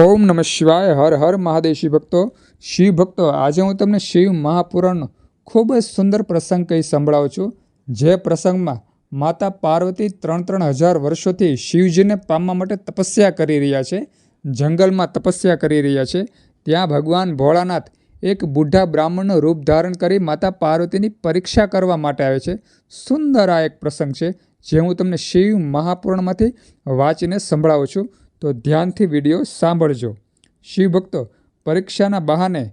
ઓમ નમઃ શિવાય, હર હર મહાદેવ શિવ ભક્તો શિવ ભક્તો, આજે હું તમને શિવ મહાપુરાણનો ખૂબ જ સુંદર પ્રસંગ કહી સંભળાવું છું. જે પ્રસંગમાં માતા પાર્વતી ત્રણ ત્રણ હજાર વર્ષોથી શિવજીને પામવા માટે તપસ્યા કરી રહ્યા છે, જંગલમાં તપસ્યા કરી રહ્યા છે. ત્યાં ભગવાન ભોળાનાથ એક બુઢા બ્રાહ્મણનું રૂપ ધારણ કરી માતા પાર્વતીની પરીક્ષા કરવા માટે આવે છે. સુંદર આ એક પ્રસંગ છે, જે હું તમને શિવ મહાપુરાણમાંથી વાંચીને સંભળાવું છું. તો ધ્યાનથી વીડિયો સાંભળજો. શિવભક્તો, પરીક્ષાના બહાને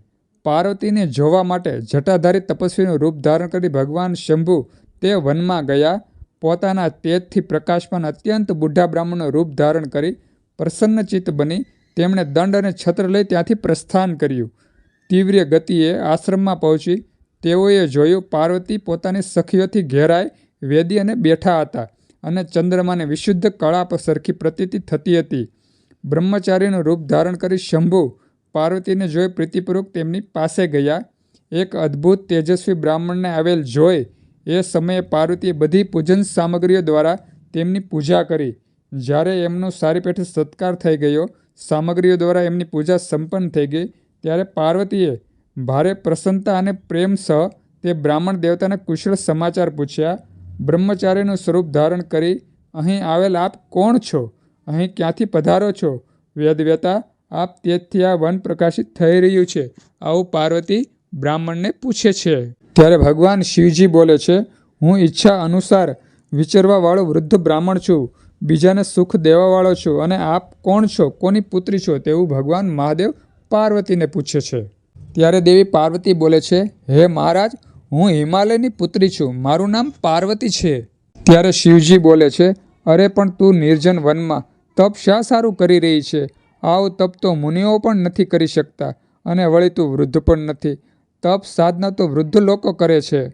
પાર્વતીને જોવા માટે જટાધારી તપસ્વીનું રૂપ ધારણ કરી ભગવાન શંભુ તે વનમાં ગયા. પોતાના તેજથી પ્રકાશમાન અત્યંત બુઢા બ્રાહ્મણનું રૂપ ધારણ કરી પ્રસન્નચિત્ત બની તેમણે દંડ અને છત્ર લઈ ત્યાંથી પ્રસ્થાન કર્યું. તીવ્ર ગતિએ આશ્રમમાં પહોંચી તેઓએ જોયું પાર્વતી પોતાની સખીઓથી ઘેરાય વેદી અને બેઠા હતા અને ચંદ્રમાને વિશુદ્ધ કળા પર સરખી પ્રતીતિ થતી હતી. બ્રહ્મચારીનું રૂપ ધારણ કરી શંભુ પાર્વતીને જોઈ પ્રીતિપૂર્વક તેમની પાસે ગયા. એક અદ્ભુત તેજસ્વી બ્રાહ્મણને આવેલ જોઈ એ સમયે પાર્વતીએ બધી પૂજન સામગ્રીઓ દ્વારા તેમની પૂજા કરી. જ્યારે એમનો સારી પેઠે સત્કાર થઈ ગયો, સામગ્રીઓ દ્વારા એમની પૂજા સંપન્ન થઈ ગઈ, ત્યારે પાર્વતીએ ભારે પ્રસન્નતા અને પ્રેમ સહ તે બ્રાહ્મણ દેવતાને કુશળ સમાચાર પૂછ્યા, બ્રહ્મચારીનું સ્વરૂપ ધારણ કરી અહીં આવેલ આપ કોણ છો? અહીં ક્યાંથી પધારો છો? વેદવ્યતા આપ તેથી આ વન પ્રકાશિત થઈ રહ્યું છે. આવું પાર્વતી બ્રાહ્મણને પૂછે છે. ત્યારે ભગવાન શિવજી બોલે છે, હું ઈચ્છા અનુસાર વિચરવાવાળો વૃદ્ધ બ્રાહ્મણ છું. બીજાને સુખ દેવાવાળો છું. અને આપ કોણ છો? કોની પુત્રી છો? તેવું ભગવાન મહાદેવ પાર્વતીને પૂછે છે. ત્યારે દેવી પાર્વતી બોલે છે, હે મહારાજ, હું હિમાલયની પુત્રી છું. મારું નામ પાર્વતી છે. ત્યારે શિવજી બોલે છે, અરે પણ તું નિર્જન વનમાં તપ શા સારું કરી રહી છે? આવું તપ તો મુનિઓ પણ નથી કરી શકતા અને વળી તું વૃદ્ધ પણ નથી. તપ સાધના તો વૃદ્ધ લોકો કરે છે.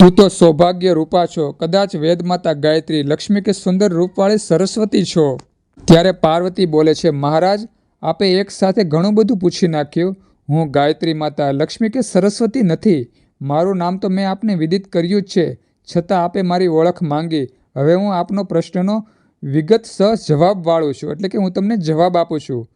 તું તો સૌભાગ્ય રૂપા છો. કદાચ વેદમાતા ગાયત્રી લક્ષ્મી કે સુંદર રૂપવાળી સરસ્વતી છો. ત્યારે પાર્વતી બોલે છે, મહારાજ, આપે એક સાથે ઘણું બધું પૂછી નાખ્યું. હું ગાયત્રી માતા લક્ષ્મી કે સરસ્વતી નથી. મારું નામ તો મેં આપને વિદિત કર્યું જ છે. છતાં આપે મારી ઓળખ માંગી. હવે હું આપનો પ્રશ્નનો વિગત સહ જવાબવાળો છું. એટલે કે હું તમને જવાબ આપું છું.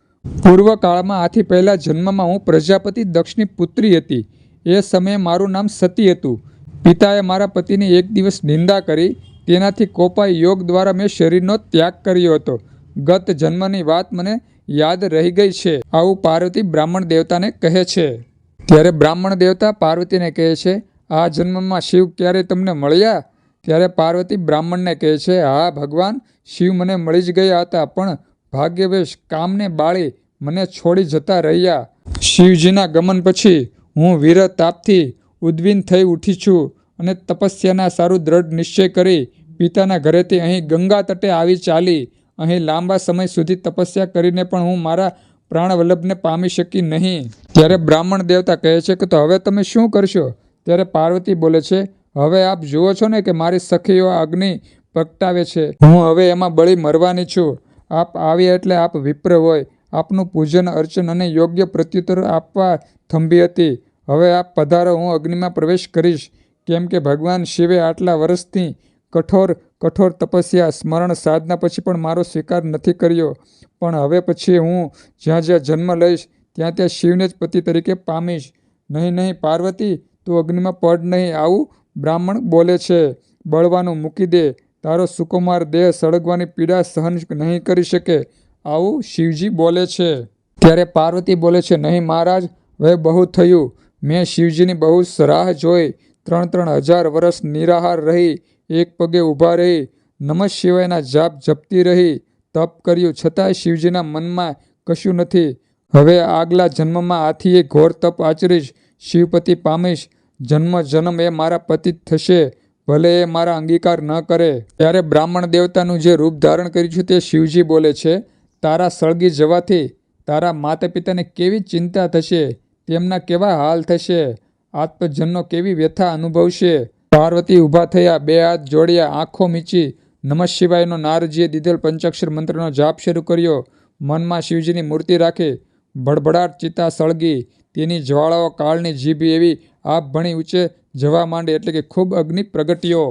પૂર્વકાળમાં આથી પહેલાં જન્મમાં હું પ્રજાપતિ દક્ષની પુત્રી હતી. એ સમયે મારું નામ સતી હતું. પિતાએ મારા પતિની એક દિવસ નિંદા કરી. તેનાથી કોપાઈ યોગ દ્વારા મેં શરીરનો ત્યાગ કર્યો હતો. ગત જન્મની વાત મને યાદ રહી ગઈ છે. આવું પાર્વતી બ્રાહ્મણ દેવતાને કહે છે. ત્યારે બ્રાહ્મણ દેવતા પાર્વતીને કહે છે, આ જન્મમાં શિવ ક્યારે તમને મળ્યા? ત્યારે પાર્વતી બ્રાહ્મણને કહે છે, હા ભગવાન શિવ મને મળી જ ગયા હતા, પણ ભાગ્યવેશ કામને બાળી મને છોડી જતા રહ્યા. શિવજીના ગમન પછી હું વીર તાપથી ઉદ્વિન થઈ ઉઠી છું અને તપસ્યાના સારું દ્રઢ નિશ્ચય કરી પિતાના ઘરેથી અહીં ગંગા તટે આવી ચાલી. અહીં લાંબા સમય સુધી તપસ્યા કરીને પણ હું મારા પ્રાણવલ્લભને પામી શકી નહીં. ત્યારે બ્રાહ્મણ દેવતા કહે છે કે તો હવે તમે શું કરશો? ત્યારે પાર્વતી બોલે છે, હવે આપ જુઓ છો ને કે મારી સખીઓ અગ્નિ પ્રગટાવે છે. હું હવે એમાં બળી મરવાની છું. આપ આવ્યા એટલે આપ વિપ્ર હોય. આપનું પૂજન, અર્ચન અને યોગ્ય પ્રત્યુત્તર આપવા થંભી હતી. હવે આપ પધારો, હું અગ્નિમાં પ્રવેશ કરીશ. કેમ કે ભગવાન શિવે આટલા વર્ષથી કઠોર કઠોર તપસ્યા, સ્મરણ સાધના પછી પણ મારો સ્વીકાર નથી કર્યો. પણ હવે પછી હું જ્યાં જ્યાં જન્મ લઈશ, ત્યાં ત્યાં શિવને જ પતિ તરીકે પામીશ. નહીં નહીં, પાર્વતી, તું અગ્નિમાં પડ નહીં. આવું બ્રાહ્મણ બોલે છે. બળવાનું મૂકી દે. તારો સુકુમાર દેહ સળગવાની પીડા સહન નહીં કરી શકે. આવું શિવજી બોલે છે. ત્યારે પાર્વતી બોલે છે, નહીં મહારાજ હવે બહુ થયું. મેં શિવજીની બહુ સરાહ જોઈ. ત્રણ ત્રણ હજાર વર્ષ નિરાહાર રહી. એક પગે ઊભા રહી. નમઃ શિવાયના જાપ જપતી રહી. તપ કર્યું છતાંય શિવજીના મનમાં કશું નથી. હવે આગલા જન્મમાં આથી એ ઘોર તપ આચરીશ. શિવપતિ પામીશ. જન્મ જન્મ એ મારા પતિ થશે. ભલે એ મારા અંગીકાર ન કરે, ત્યારે બ્રાહ્મણ દેવતાનું જે રૂપ ધારણ કર્યું છે તે શિવજી બોલે છે, તારા સળગી જવાથી તારા માતા પિતાને કેવી ચિંતા થશે, તેમના કેવા હાલ થશે, આત્મજનનો કેવી વ્યથા અનુભવશે? પાર્વતી ઊભા થયા, બે હાથ જોડ્યા, આંખો મીચી, નમઃ શિવાયનો નારજીએ દીધેલ પંચાક્ષર મંત્રનો જાપ શરૂ કર્યો, મનમાં શિવજીની મૂર્તિ રાખી, ભડભડાટ ચિતા સળગી, તેની જ્વાળાઓ કાળની જીભ એવી આપ ભણી ઊંચે જવા માંડે એટલે કે ખૂબ અગ્નિ પ્રગટ્યો.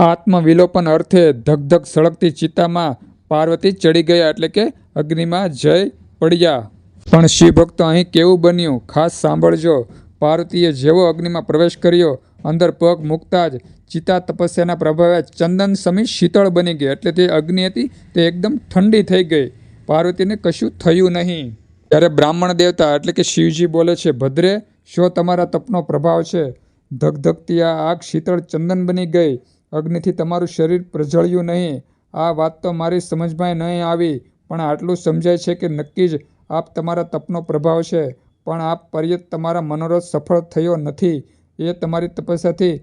આત્મવિલોપન અર્થે ધગધગ સળગતી ચિતામાં પાર્વતી ચડી ગયા એટલે કે અગ્નિમાં જય પડ્યા. પણ શિવ ભક્તો અહીં કેવું બન્યું? ખાસ સાંભળજો. પાર્વતીએ જેવો અગ્નિમાં પ્રવેશ કર્યો, અંદર પગ મૂકતા જ ચિતા તપસ્યાના પ્રભાવે ચંદન સમી શીતળ બની ગઈ એટલે તે અગ્નિ હતી તે એકદમ ઠંડી થઈ ગઈ. પાર્વતીને કશું થયું નહીં. ત્યારે બ્રાહ્મણ દેવતા એટલે કે શિવજી બોલે છે, ભદ્રે, શો તમારા તપનો પ્રભાવ છે? ધગધગતી આ આગ શીતળ ચંદન બની ગઈ. અગ્નિથી તમારું શરીર પ્રજળ્યું નહીં. આ વાત તો મારી સમજમાં નહીં આવી, પણ આટલું સમજાય છે કે નક્કી જ આપ તમારા તપનો પ્રભાવ છે, પણ આપ પર્યત તમારા મનોરથ સફળ થયો નથી. એ તમારી તપસ્યાથી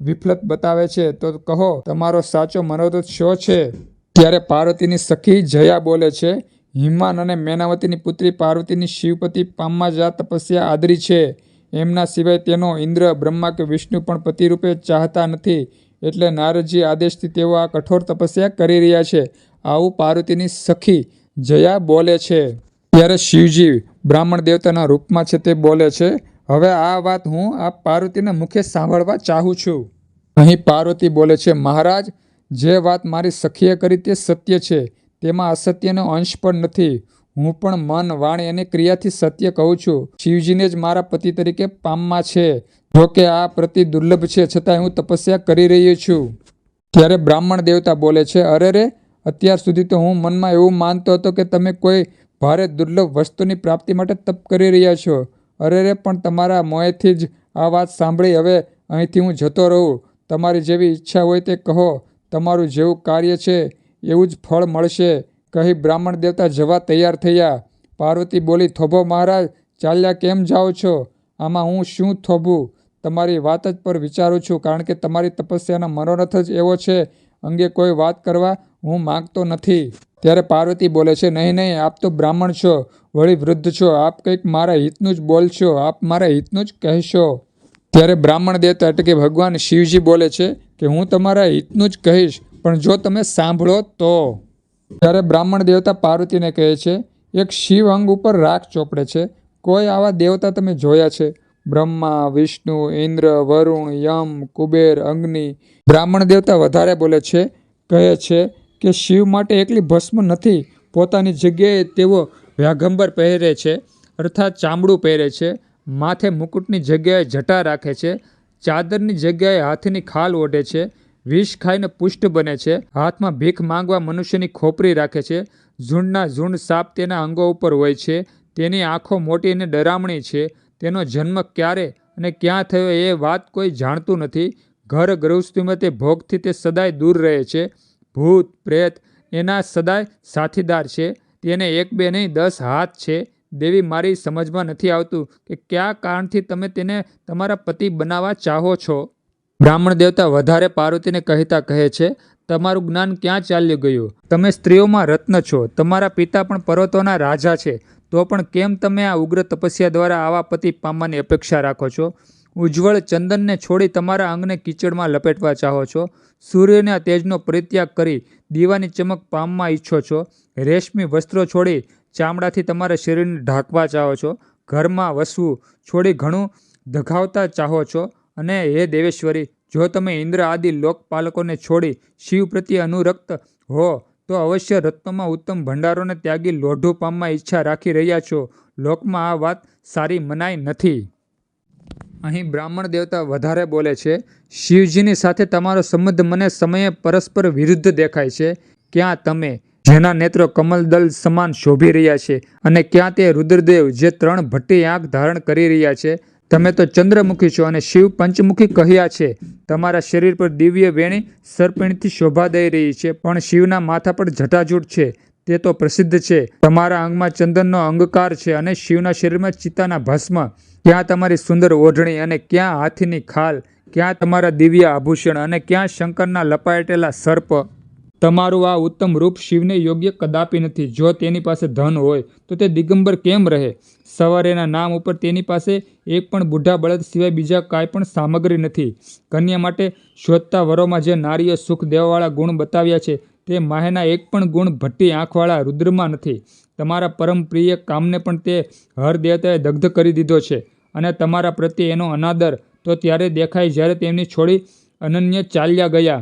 વિફલત બતાવે છે. તો કહો, તમારો સાચો મનોરથ શો છે? ત્યારે પાર્વતીની સખી જયા બોલે છે, હિમાન અને મેનાવતીની પુત્રી પાર્વતીની શિવપતિ પામમાં જ આ તપસ્યા આદરી છે. એમના સિવાય તેનો ઇન્દ્ર બ્રહ્મા કે વિષ્ણુ પણ પતિ રૂપે ચાહતા નથી. એટલે નારદજી આદેશથી તેઓ આ કઠોર તપસ્યા કરી રહ્યા છે. આવું પાર્વતીની સખી જયા બોલે છે. ત્યારે શિવજી બ્રાહ્મણ દેવતાના રૂપમાં છે તે બોલે છે, હવે આ વાત હું આ પાર્વતીના મુખે સાંભળવા ચાહું છું. અહીં પાર્વતી બોલે છે, મહારાજ, જે વાત મારી સખીએ કરી તે સત્ય છે. તેમાં અસત્યનો અંશ પણ નથી. હું પણ મન વાણી અને ક્રિયાથી સત્ય કહું છું. શિવજીને જ મારા પતિ તરીકે પામમાં છે. જો કે આ પ્રતિ દુર્લભ છે છતાં હું તપસ્યા કરી રહ્યો છું. ત્યારે બ્રાહ્મણ દેવતા બોલે છે, અરે રે, અત્યાર સુધી તો હું મનમાં એવું માનતો હતો કે તમે કોઈ ભારે દુર્લભ વસ્તુની પ્રાપ્તિ માટે તપ કરી રહ્યા છો. અરે રે, પણ તમારા મોંએથી જ આ વાત સાંભળી હવે અહીંથી હું જતો રહું. તમારી જેવી ઈચ્છા હોય તે કહો. તમારું જેવું કાર્ય છે, એવું જ ફળ મળશે. કહી બ્રાહ્મણ દેવતા જવા તૈયાર થયા. પાર્વતી બોલી, થોભો મહારાજ, ચાલ્યા કેમ જાઓ છો? આમાં હું શું થોભું? તમારી વાત જ પર વિચારું છું, કારણ કે તમારી તપસ્યાનો મનોરથ જ એવો છે. અંગે કોઈ વાત કરવા હું માગતો નથી. ત્યારે પાર્વતી બોલે છે, નહીં નહીં, આપ તો બ્રાહ્મણ છો, વળી વૃદ્ધ છો. આપ કંઈક મારા હિતનું જ બોલશો, આપ મારા હિતનું જ કહેશો. ત્યારે બ્રાહ્મણ દેવતા એટલે કે ભગવાન શિવજી બોલે છે કે, હું તમારા હિતનું જ કહીશ, પણ જો તમે સાંભળો તો. ત્યારે બ્રાહ્મણ દેવતા પાર્વતીને કહે છે, એક શિવ અંગ ઉપર રાખ ચોપડે છે. કોઈ આવા દેવતા તમે જોયા છે? બ્રહ્મા, વિષ્ણુ, ઇન્દ્ર, વરુણ, યમ, કુબેર, અગ્નિ. બ્રાહ્મણ દેવતા વધારે બોલે છે, કહે છે કે શિવ માટે એકલી ભસ્મ નથી. પોતાની જગ્યાએ તેઓ વ્યાઘંબર પહેરે છે, અર્થાત ચામડું પહેરે છે. માથે મુકુટની જગ્યાએ જટા રાખે છે. ચાદરની જગ્યાએ હાથની ખાલ ઓઢે છે. વિષ ખાઈને પુષ્ટ બને છે. હાથમાં ભીખ માંગવા મનુષ્યની ખોપરી રાખે છે. ઝૂંડના ઝૂંડ સાપ તેના અંગો ઉપર હોય છે. તેની આંખો મોટી અને ડરામણી છે. તેનો જન્મ ક્યારે અને ક્યાં થયો એ વાત કોઈ જાણતું નથી. ઘર ગૃહસ્થીમાં તે ભોગથી તે સદાય દૂર રહે છે. ભૂત, પ્રેત એના સદાય સાથીદાર છે. તેને એક બે નહીં, દસ હાથ છે. દેવી મારી સમજમાં નથી આવતું કે કયા કારણથી તમે તેને તમારા પતિ બનાવવા ચાહો છો? બ્રાહ્મણ દેવતા વધારે પાર્વતીને કહેતા કહે છે, તમારું જ્ઞાન ક્યાં ચાલ્યું ગયું? તમે સ્ત્રીઓમાં રત્ન છો, તમારા પિતા પણ પર્વતોના રાજા છે, તો પણ કેમ તમે આ ઉગ્ર તપસ્યા દ્વારા આવા પતિ પામવાની અપેક્ષા રાખો છો? ઉજ્જવળ ચંદનને છોડી તમારા અંગને કીચડમાં લપેટવા ચાહો છો? સૂર્યના તેજનો પરિત્યાગ કરી દીવાની ચમક પામવા ઈચ્છો છો? રેશમી વસ્ત્રો છોડી ચામડાથી તમારા શરીરને ઢાંકવા ચાહો છો? ઘરમાં વસવું છોડી ઘણું ધગાવતા ચાહો છો? અને હે દેવેશ્વરી, જો તમે ઇન્દ્ર આદિ લોકપાલકોને છોડી શિવ પ્રત્યે અનુરક્ત હો, તો અવશ્ય રત્નોમાં ઉત્તમ ભંડારોને ત્યાગી લોઢું પામવા ઈચ્છા રાખી રહ્યા છો. લોકમાં આ વાત સારી મનાય નથી. અહીં બ્રાહ્મણ દેવતા વધારે બોલે છે, શિવજીની સાથે તમારો સંબંધ મને સમયે પરસ્પર વિરુદ્ધ દેખાય છે. ક્યાં તમે? જેના નેત્રો કમલદલ સમાન શોભી રહ્યા છે અને ક્યાં તે રુદ્રદેવ જે ત્રણ ભટ્ટી આંખ ધારણ કરી રહ્યા છે. તમે તો ચંદ્રમુખી છો અને શિવ પંચમુખી કહ્યા છે. તમારા શરીર પર દિવ્ય વેણી સરપણીથી શોભા દઈ રહી છે, પણ શિવના માથા પર જટાજૂટ છે. તે તો પ્રસિદ્ધ છે. તમારા અંગમાં ચંદનનો અંગકાર છે અને શિવના શરીરમાં ચિત્તાના ભસ્મ. ક્યાં તમારી સુંદર ઓઢણી અને ક્યાં હાથીની ખાલ? ક્યાં તમારા દિવ્ય આભૂષણ અને ક્યાં શંકરના લપાયટેલા સર્પ? તમારું આ ઉત્તમ રૂપ શિવને યોગ્ય કદાપી નથી. જો તેની પાસે ધન હોય, તો તે દિગંબર કેમ રહે? સવારેના નામ ઉપર તેની પાસે એક પણ બુઢા બળદ સિવાય બીજા કાંઈ પણ સામગ્રી નથી. કન્યા માટે શોધતા વરોમાં જે નારીએ સુખ દેવાવાળા ગુણ બતાવ્યા છે, તે માહેના એક પણ ગુણ ભટ્ટી આંખવાળા રુદ્રમાં નથી. તમારા પરમ પ્રિય કામને પણ તે હર દેવતાએ દગ્ધ કરી દીધો છે અને તમારા પ્રત્યે એનો અનાદર તો ત્યારે દેખાય જ્યારે તેમની છોડી અનન્ય ચાલ્યા ગયા.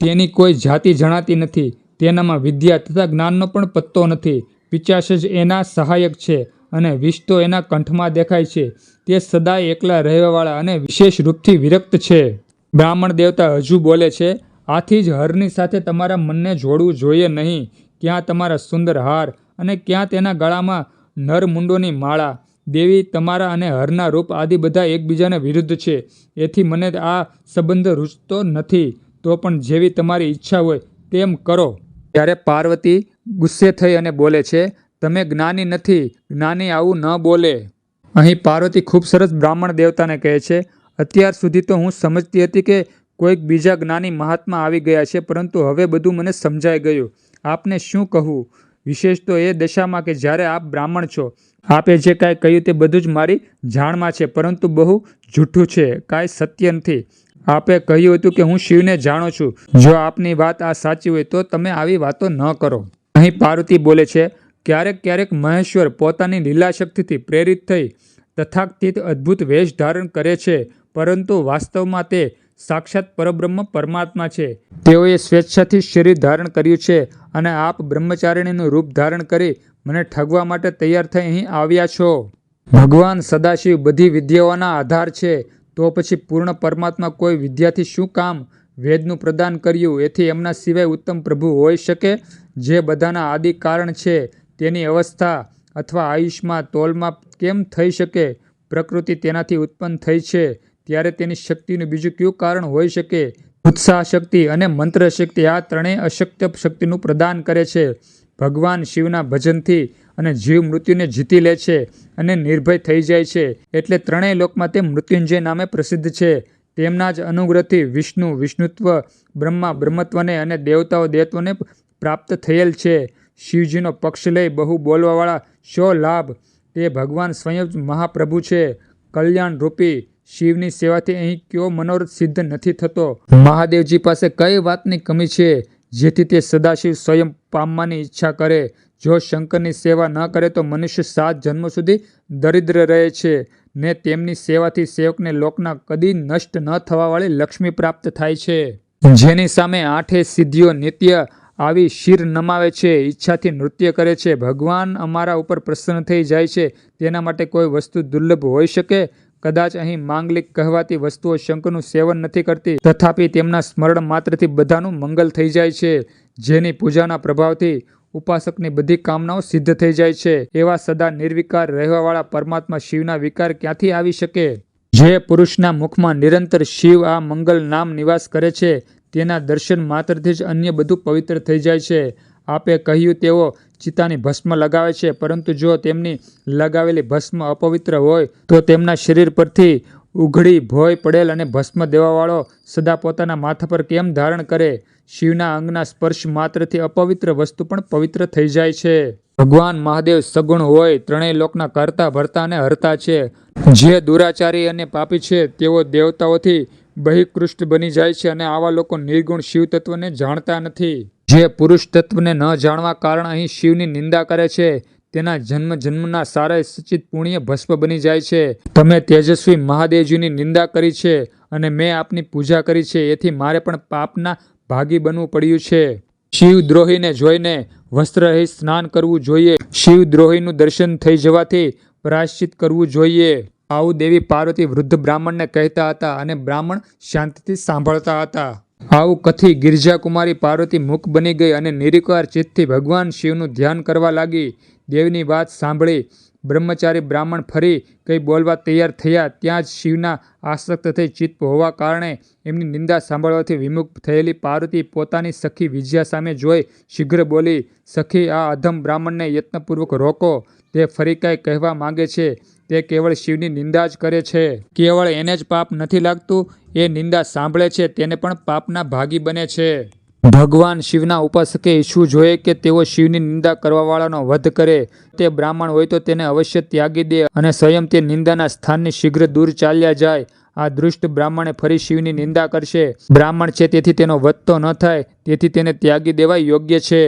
તેની કોઈ જાતિ જણાતી નથી. તેનામાં વિદ્યા તથા જ્ઞાનનો પણ પત્તો નથી. પિચાસ જ એના સહાયક છે અને વિષ તો એના કંઠમાં દેખાય છે. તે સદાય એકલા રહેવાવાળા અને વિશેષ રૂપથી વિરક્ત છે. બ્રાહ્મણ દેવતા હજુ બોલે છે, આથી જ હરની સાથે તમારા મનને જોડવું જોઈએ નહીં. ક્યાં તમારા સુંદર હાર અને ક્યાં તેના ગળામાં નરમુંડોની માળા. દેવી તમારા અને હરના રૂપ આદિ બધા એકબીજાને વિરુદ્ધ છે. એથી મને આ સંબંધ રૂચતો નથી. તો પણ જેવી તમારી ઈચ્છા હોય તેમ કરો. ત્યારે પાર્વતી ગુસ્સે થઈ અને બોલે છે તમે જ્ઞાની નથી જ્ઞાની આવું ન બોલે. અહીં પાર્વતી ખૂબ સરસ બ્રાહ્મણ દેવતાને કહે છે અત્યાર સુધી તો હું સમજતી હતી કે કોઈક બીજા જ્ઞાની મહાત્મા આવી ગયા છે પરંતુ હવે બધું મને સમજાઈ ગયું. આપને શું કહું? વિશેષ તો એ દશામાં કે જ્યારે આપ બ્રાહ્મણ છો આપે જે કાંઈ કહ્યું તે બધું જ મારી જાણમાં છે પરંતુ બહુ જૂઠું છે કાંઈ સત્ય નથી. આપે કહ્યું હતું કે હું શિવને જાણું છું. જો આપની વાત આ સાચી હોય તો તમે આવી વાતો ન કરો. અહીં પાર્વતી બોલે છે, ક્યારેક ક્યારેક મહેશ્વર પોતાની લીલા શક્તિથી પ્રેરિત થઈ, તથાકથિત અદ્ભુત વેશ ધારણ કરે છે, પરંતુ વાસ્તવમાં તે સાક્ષાત પરબ્રહ્મ પરમાત્મા છે. તેઓએ સ્વેચ્છાથી શરીર ધારણ કર્યું છે અને આપ બ્રહ્મચારિણીનું રૂપ ધારણ કરી મને ઠગવા માટે તૈયાર થઈ અહીં આવ્યા છો. ભગવાન સદાશિવ બધી વિદ્યાઓના આધાર છે. તો પછી પૂર્ણ પરમાત્મા કોઈ વિદ્યાથી શું કામ વેદનું પ્રદાન કર્યું? એથી એમના સિવાય ઉત્તમ પ્રભુ હોઈ શકે? જે બધાના આદિ કારણ છે, તેની અવસ્થા અથવા આયુષમાં તોલમાં કેમ થઈ શકે? પ્રકૃતિ તેનાથી ઉત્પન્ન થઈ છે. ત્યારે તેની શક્તિનું બીજું કયું કારણ હોઈ શકે? ઉત્સાહ શક્તિ અને મંત્ર શક્તિ આ ત્રણેય અશક્ય શક્તિનું પ્રદાન કરે છે. ભગવાન શિવના ભજનથી અને જીવ મૃત્યુને જીતી લે છે અને નિર્ભય થઈ જાય છે. એટલે ત્રણેય લોકમાં તે મૃત્યુંજય નામે પ્રસિદ્ધ છે. તેમના જ અનુગ્રહથી વિષ્ણુ, વિષ્ણુત્વ, બ્રહ્મા, બ્રહ્મત્વને અને દેવતાઓ દેવત્વને પ્રાપ્ત થયેલ છે. શિવજીનો પક્ષ લઈ બહુ બોલવાવાળા શો લાભ? તે ભગવાન સ્વયં મહાપ્રભુ છે. કલ્યાણ રૂપી શિવની સેવાથી અહીં કયો મનોરથ સિદ્ધ નથી થતો? મહાદેવજી પાસે કઈ વાતની કમી છે? જેથી તે સદાશિવ સ્વયં પામવાની ઈચ્છા કરે? જો શંકરની સેવા ન કરે તો મનુષ્ય સાત જન્મ સુધી દરિદ્ર રહે છે ને તેમની સેવાથી સેવકને લોકના કદી નષ્ટ ન થવાવાળી લક્ષ્મી પ્રાપ્ત થાય છે. જેની સામે આઠે સિદ્ધિઓ નિત્ય આવી શિર નમાવે છે, ઈચ્છાથી નૃત્ય કરે છે, ભગવાન અમારા ઉપર પ્રસન્ન થઈ જાય છે, તેના માટે કોઈ વસ્તુ દુર્લભ હોઈ શકે? કદાચ અહીં માંગલિક કહેવાતી વસ્તુઓ શંકરનું સેવન નથી કરતી, તથાપિ તેમના સ્મરણ માત્રથી બધાનું મંગલ થઈ જાય છે, જેની પૂજાના પ્રભાવથી ઉપાસકની બધી કામનાઓ સિદ્ધ થઈ જાય છે. એવા સદા નિર્વિકાર રહેવાવાળા પરમાત્મા શિવના વિકાર ક્યાંથી આવી શકે? જે પુરુષના મુખમાં નિરંતર શિવ આ મંગલ નામ નિવાસ કરે છે, તેના દર્શન માત્રથી જ અન્ય બધું પવિત્ર થઈ જાય છે. આપે કહ્યું તેઓ ચિતાની ભસ્મ લગાવે છે, પરંતુ જો તેમની લગાવેલી ભસ્મ અપવિત્ર હોય, તો તેમના શરીર પરથી ઉઘડી, ભોય પડેલ અને ભસ્મ દેવાવાળો સદા પોતાના માથા પર કેમ ધારણ કરે? શિવના અંગના સ્પર્શ માત્રથી અપવિત્ર વસ્તુ પણ પવિત્ર થઈ જાય છે. ભગવાન મહાદેવ સગુણ હોય, ત્રણેય લોકના કરતા, ભરતા અને હરતા છે. જે દુરાચારી અને પાપી છે, તેઓ દેવતાઓથી બહિકૃષ્ટ બની જાય છે અને આવા લોકો નિર્ગુણ શિવ તત્વને જાણતા નથી. જે પુરુષ તત્વને ન જાણવા કારણ અહીં શિવની નિંદા કરે છે તેના જન્મ જન્મના સારા સચિત પુણ્ય ભસ્મ બની જાય છે. તમે તેજસ્વી મહાદેવજીની નિંદા કરી છે અને મેં આપની પૂજા કરી છે, એથી મારે પણ પાપના ભાગી બનવું પડ્યું છે. શિવ દ્રોહીને જોઈને વસ્ત્રરહિત સ્નાન કરવું જોઈએ. શિવ દ્રોહીનું દર્શન થઈ જવાથી પ્રાશ્ચિત કરવું જોઈએ. આવું દેવી પાર્વતી વૃદ્ધ બ્રાહ્મણને કહેતા હતા અને બ્રાહ્મણ શાંતિથી સાંભળતા હતા. આવું કથી ગિરજાકુમારી પાર્વતી મુખ બની ગઈ અને નિરીકાર ચિત્તથી ભગવાન શિવનું ધ્યાન કરવા લાગી. દેવની વાત સાંભળી બ્રહ્મચારી બ્રાહ્મણ ફરી કંઈ બોલવા તૈયાર થયા ત્યાં જ શિવના આસક્ત થઈ ચિત્ત હોવા કારણે એમની નિંદા સાંભળવાથી વિમુખ થયેલી પાર્વતી પોતાની સખી વિજયા સામે જોઈ શીઘ્ર બોલી, સખી, આ અધમ બ્રાહ્મણને યત્નપૂર્વક રોકો. તે ફરી કાંઈ કહેવા માંગે છે. તે કેવળ શિવની નિંદા જ કરે છે. કેવળ એને જ પાપ નથી લાગતું. એ નિંદા સાંભળે છે. તેને પણ પાપના ભાગી બને છે. ભગવાન શિવના ઉપાસકે ઈચ્છવું જોઈએ કે તેઓ શિવની નિંદા કરવાવાળાનો વધ કરે. તે બ્રાહ્મણ હોય તો તેને અવશ્ય ત્યાગી દે અને સ્વયં તે નિંદાના સ્થાનની શીઘ્ર દૂર ચાલ્યા જાય. આ દૃષ્ટ બ્રાહ્મણે ફરી શિવની નિંદા કરશે. બ્રાહ્મણ છે તેથી તેનો વધ તો ન થાય, તેથી તેને ત્યાગી દેવા યોગ્ય છે.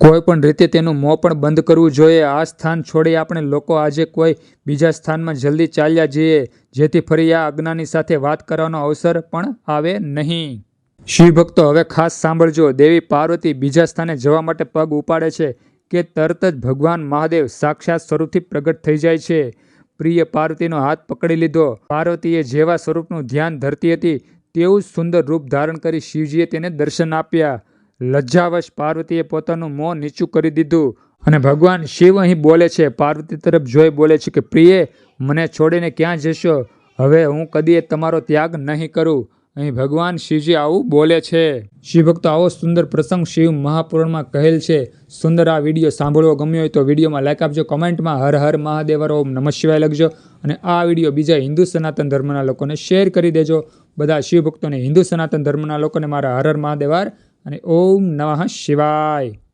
કોઈ પણ રીતે તેનું મોં પણ બંધ કરવું જોઈએ. આ સ્થાન છોડી આપણે લોકો આજે કોઈ બીજા સ્થાનમાં જલ્દી ચાલ્યા જઈએ, જેથી ફરી આ અજ્ઞાની સાથે વાત કરવાનો અવસર પણ આવે નહીં. શિવ ભક્તો હવે ખાસ સાંભળજો. દેવી પાર્વતી બીજા સ્થાને જવા માટે પગ ઉપાડે છે કે તરત જ ભગવાન મહાદેવ સાક્ષાત સ્વરૂપથી પ્રગટ થઈ જાય છે. પ્રિય પાર્વતીનો હાથ પકડી લીધો. પાર્વતીએ જેવા સ્વરૂપનું ધ્યાન ધરતી હતી, તેવું જ સુંદર રૂપ ધારણ કરી શિવજીએ તેને દર્શન આપ્યા. લજ્જાવશ પાર્વતીએ પોતાનું મોં નીચું કરી દીધું અને ભગવાન શિવ અહીં બોલે છે. પાર્વતી તરફ જોઈ બોલે છે કે, પ્રિય, મને છોડીને ક્યાં જશો? હવે હું કદીએ તમારો ત્યાગ નહીં કરું. અહીં ભગવાન શિવજી આવું બોલે છે. શિવભક્તો, આવો સુંદર પ્રસંગ શિવ મહાપુરાણમાં કહેલ છે. સુંદર આ વીડિયો સાંભળવો ગમ્યો હોય તો વિડીયોમાં લાઈક આપજો, કમેન્ટમાં હર હર મહાદેવર, ઓમ નમઃ શિવાય લખજો અને આ વીડિયો બીજા હિન્દુ સનાતન ધર્મના લોકોને શેર કરી દેજો. બધા શિવભક્તોને હિન્દુ સનાતન ધર્મના લોકોને મારા હર હર મહાદેવાર અને ઓમ નમઃ શિવાય.